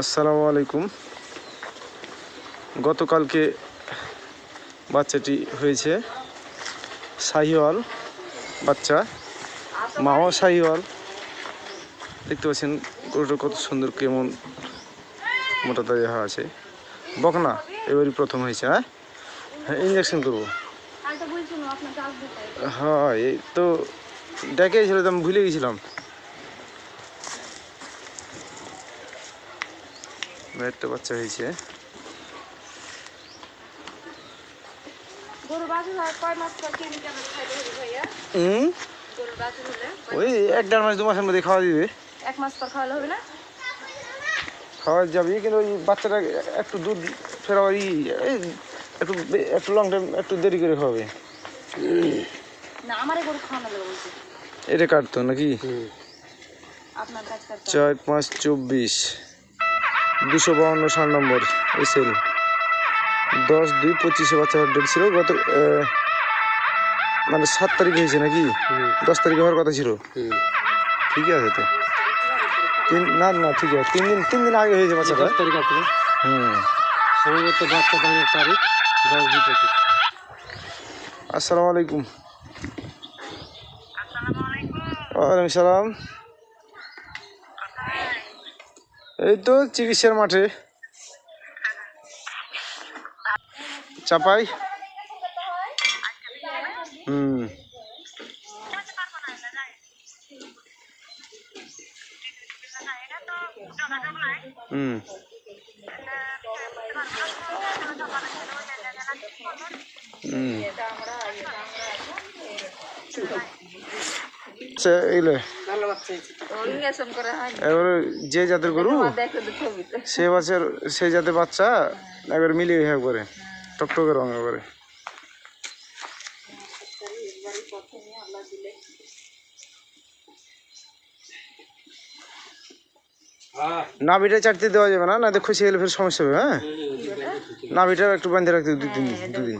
আসসালামু আলাইকুম। গতকালকে বাচ্চাটি হয়েছে শাহিওয়াল বাচ্চা মাও শাহিওয়াল। দেখতে পাচ্ছেন গরুটা কত সুন্দর কেমন মোটা তাজা হওয়া আছে। বকনা এবারই প্রথম হয়েছে হ্যাঁ? হ্যাঁ ইঞ্জেকশন করব। হ্যাঁ এই তো ডেকেছিল তো আমি ভুলে গেছিলাম একটা বাচ্চা হয়েছে গরু বাছুর হয় কয় মাস পর কেমি ট্যাবলেট খাইতে হবে ভাইয়া হুম গরু বাছুর হলে ওই এক দেড় মাস দু মাসের মধ্যে খাওয়া দিবে। এক মাস পর খাওয়ালে হবে না? খাওয়া যাবে কিন্তু ওই বাচ্চাটা একটু দুধ ফেরা ওই এই একটু একটু লং টাইম একটু দেরি করে খাওয়াবে। না আমারে গরু খাওয়ানো যাবে এটা কাটতো নাকি? আপনার চার পাঁচ চব্বিশ। দুশো বাউন্ন সাত নম্বর এসএল। দশ দুই পঁচিশে বাচ্চা ডেট ছিল গত মানে সাত তারিখে হয়েছে নাকি? দশ তারিখে হওয়ার কথা ছিল? ঠিকই আছে তো। তিন না না ঠিক আছে। তিন দিন তিন দিন আগে হয়েছে বাচ্চাটা। তারিখ আছে হুম। সম্ভবত বাচ্চা দানের তারিখ দশ দুই পঁচিশ। আসসালামু আলাইকুম। ওয়ালাইকুম সালাম। এই তো চিকিৎসার মাঠে। চাপাই। হুম। হুম। হুম। এগুলো এবারে যে জাতের গরু দেখো তো ছবিতে সে বাচ্চার সেই জাতের বাচ্চা একবার মিলিয়ে একবারে টকটকে রঙ একবারে। নাভিটা চাটতে দেওয়া যাবে না না দেখো সে গেলে ফের সমস্যা হবে হ্যাঁ? নাভিটা একটু বাঁধে রাখতে দুদিন। দুদিন